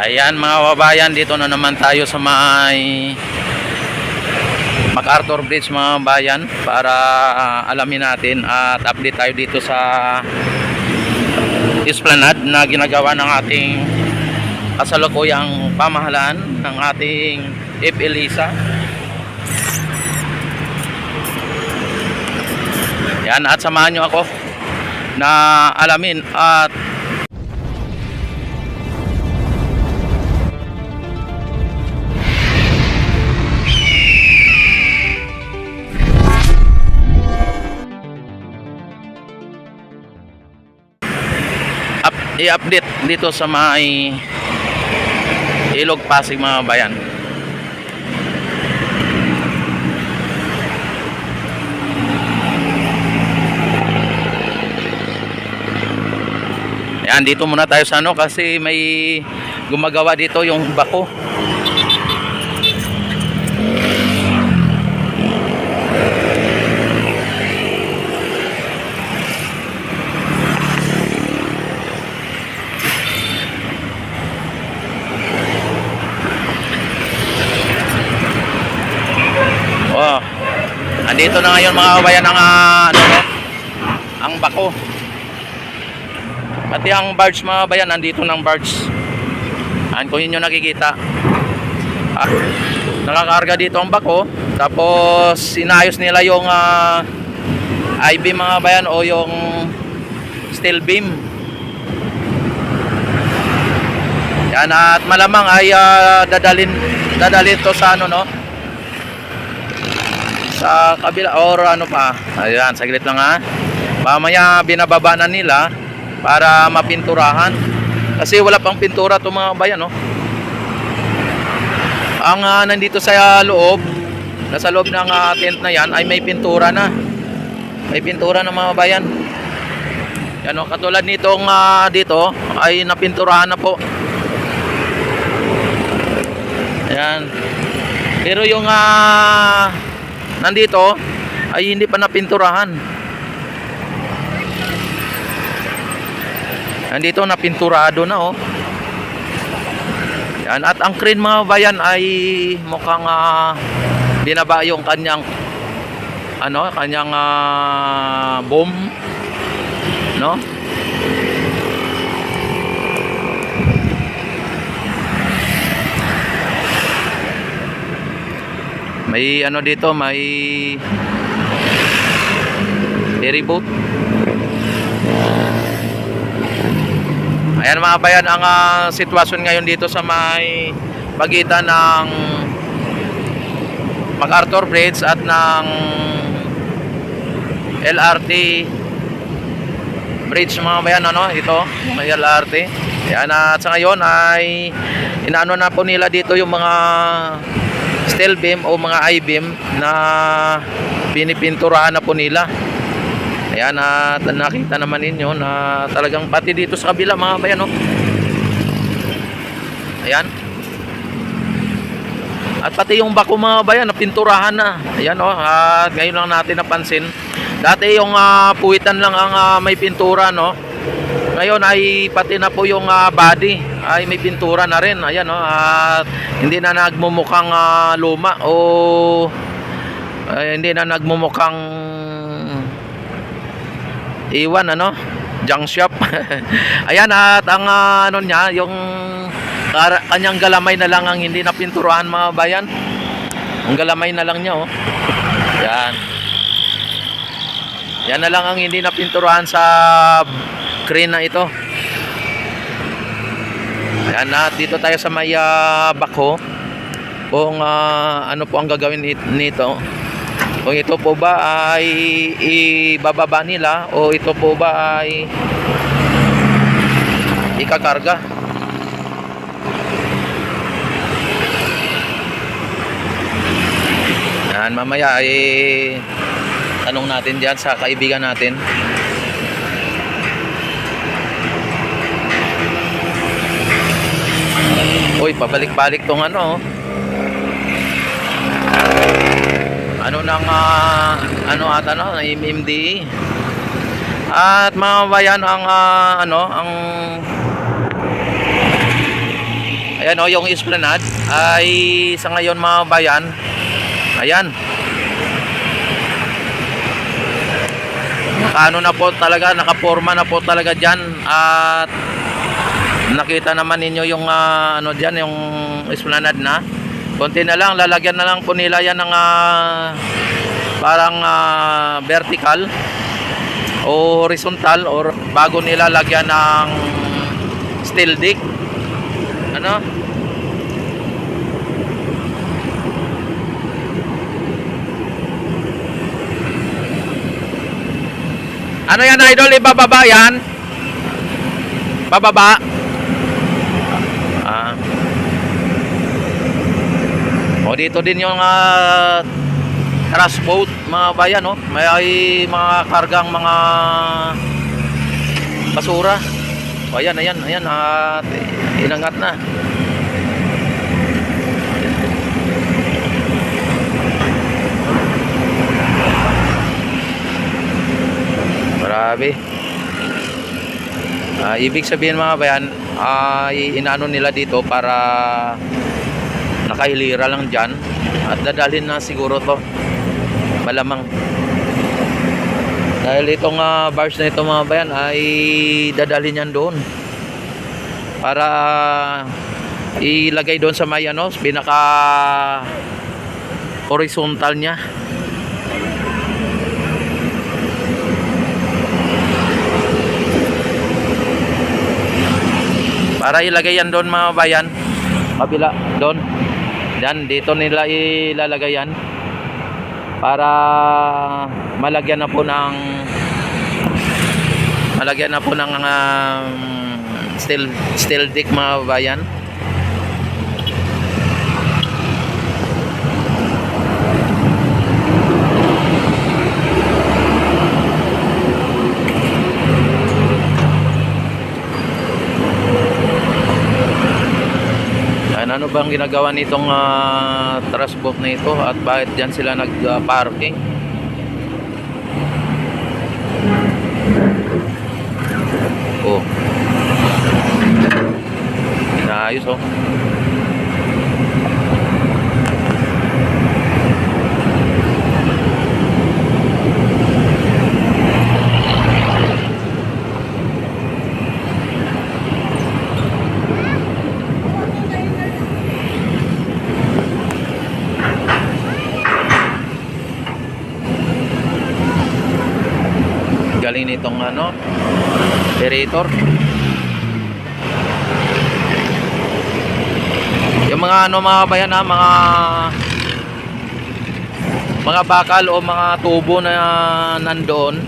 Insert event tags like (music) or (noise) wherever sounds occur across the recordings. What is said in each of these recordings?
Ayan mga kababayan, dito na naman tayo sa may MacArthur Bridge mga bayan para ah, alamin natin at update tayo dito sa esplanade na ginagawa ng ating kasalukuyang pamahalaan ng ating FELISA. Yan at samahan nyo ako na alamin at i-update dito sa may Ilog Pasig mga bayan. Yan, dito muna tayo sa ano kasi may gumagawa dito yung bako. Oh. Andito na ngayon mga kabayan ang ah, ano no? Ang bako. Pati ang barge mga bayan, nandito ng barge. Ayan kung yun nakikita. Ah, nakakarga dito ang bako. Tapos inayos nila yung ah, I-beam mga bayan o yung steel beam. Yan at malamang ay ah, dadalin dadalin to sa ano no? Sa kabila or ano pa. Ayan, saglit lang ha. Mamaya binababa na nila para mapinturahan. Kasi wala pang pintura to mga bayan, no? Ang ah, nandito sa loob, nasa loob ng ah, tent na yan ay may pintura na. May pintura ng mga bayan. Yan o, katulad nitong ah, dito ay napinturahan na po. Ayan. Pero yung ah, nandito ay hindi pa napinturahan. Nandito na pinturado na oh. Yan at ang crane mga bayan ay mukhang ah, binaba yung kanyang ano, kanyang ah, boom no? May ano dito, may ferry boat. Ayan mga bayan ang ah, sitwasyon ngayon dito sa may pagitan ng MacArthur Bridge at ng LRT Bridge mga bayan ano ito may LRT Ayan at sa ngayon ay inaano na po nila dito yung mga steel beam o mga I-beam na pinipinturahan na po nila Ayan at nakita naman ninyo na talagang pati dito sa kabila mga bayan oh. Ayan. At pati yung bako mga bayan napinturahan na. Ayan oh. At ngayon lang natin napansin. Dati yung ah, puwitan lang ang ah, may pintura no. Ngayon ay pati na po yung ah, body ay may pintura na rin. Ayan oh. At hindi na nagmumukhang ah, luma o ay, hindi na nagmumukhang iwan ano? Junk shop. (laughs) Ayan at ang ah, ano niya yung kanyang galamay na lang ang hindi napinturahan mga bayan. Ang galamay na lang niya oh. Yan yan na lang ang hindi napinturahan sa crane na ito ayan at dito tayo sa may ah, bako kung ah, ano po ang gagawin it- nito kung ito po ba ay ibababa nila o ito po ba ay ikakarga. Yan, mamaya ay tanong natin diyan sa kaibigan natin. Uy, pabalik-balik tong ano. oh. ano nang ah, ano ata no MMDA at mga bayan ang ah, ano ang Ayan o, yung esplanade ay sa ngayon mga bayan. Ayan. Nakaano na po talaga, nakaporma na po talaga dyan. At nakita naman ninyo yung ah, ano dyan, yung esplanade na. Konti na lang, lalagyan na lang po nila yan ng ah, parang ah, vertical o horizontal or bago nila lagyan ng steel dick. Ano? Ano yan idol? Ibababa yan? Bababa? O dito din yung uh, trash boat mga bayan no? May ay mga kargang mga basura. O ayan, ayan, ayan at inangat na. Grabe. Ah, ibig sabihin mga bayan, ay inaano nila dito para nakahilira lang dyan. At dadalhin na siguro to. Malamang. Dahil itong uh, bars na ito mga bayan ay dadalhin yan doon. Para ilagay doon sa may ano pinaka horizontal niya. Para ilagay yan doon mga bayan. Kabila doon yan dito nila ilalagay yan para malagyan na po ng malagyan na po ng um, steel steel dick mga bayan Yan, ano bang ginagawa nitong uh, trash boat na ito at bakit dyan sila nag-parking? oh. Inaayos oh. Galing nitong ano, operator. Yung mga ano mga bayan ha, mga mga bakal o mga tubo na nandoon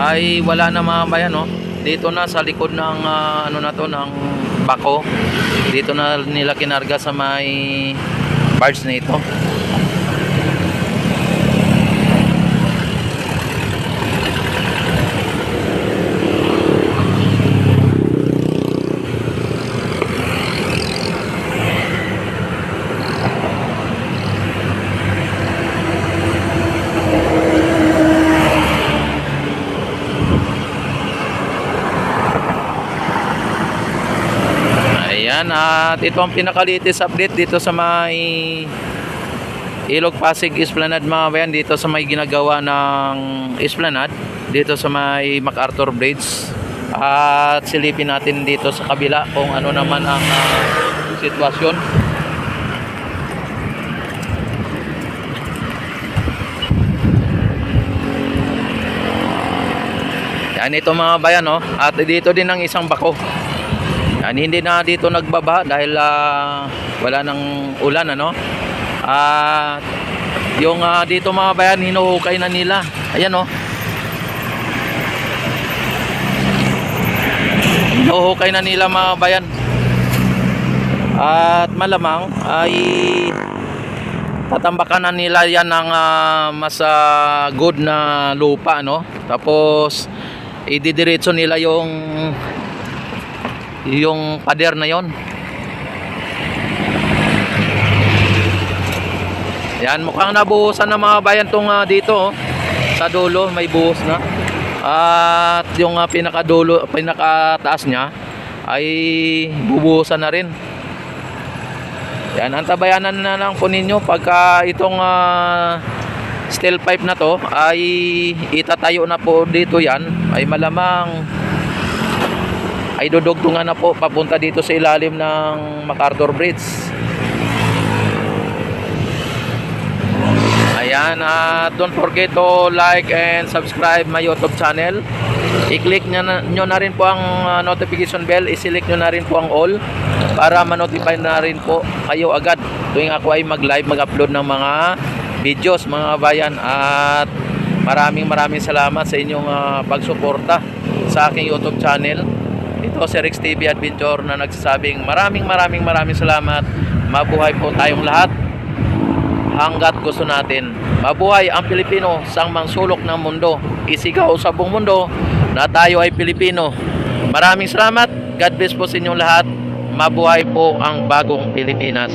ay wala na mga bayan no. Dito na sa likod ng ah, ano na to ng bako. Dito na nila kinarga sa may barge na ito. Ayan, at ito ang pinaka-latest update dito sa may Ilog Pasig Esplanade mga bayan dito sa may ginagawa ng Esplanade dito sa may MacArthur Bridge at silipin natin dito sa kabila kung ano naman ang ah, sitwasyon. Yan ito mga bayan no? at dito din ang isang bako yan, hindi na dito nagbaba dahil ah, wala nang ulan ano. At yung ah, dito mga bayan hinuhukay na nila. Ayan oh. Hinuhukay na nila mga bayan. At malamang ay tatambakan na nila yan ng ah, mas ah, good na lupa no. Tapos ididiretso nila yung yung pader na yon. Yan, mukhang nabuhusan na mga bayan tong ah, dito oh. Sa dulo may buhos na. At yung uh, pinakadulo, pinakataas niya ay bubuhusan na rin. Yan, antabayanan na lang po ninyo pagka itong ah, steel pipe na to ay itatayo na po dito yan ay malamang ay dudugtungan na po papunta dito sa ilalim ng MacArthur Bridge. Ayan, at don't forget to like and subscribe my YouTube channel. I-click nyo na, nyo na rin po ang uh, notification bell, i-select nyo na rin po ang all para ma-notify na rin po kayo agad tuwing ako ay mag-live, mag-upload ng mga videos mga bayan at maraming maraming salamat sa inyong uh, pagsuporta sa aking YouTube channel. Ito si Rex TV Adventure na nagsasabing maraming maraming maraming salamat. Mabuhay po tayong lahat hanggat gusto natin. Mabuhay ang Pilipino sa mang sulok ng mundo. Isigaw sa buong mundo na tayo ay Pilipino. Maraming salamat. God bless po sa inyong lahat. Mabuhay po ang bagong Pilipinas.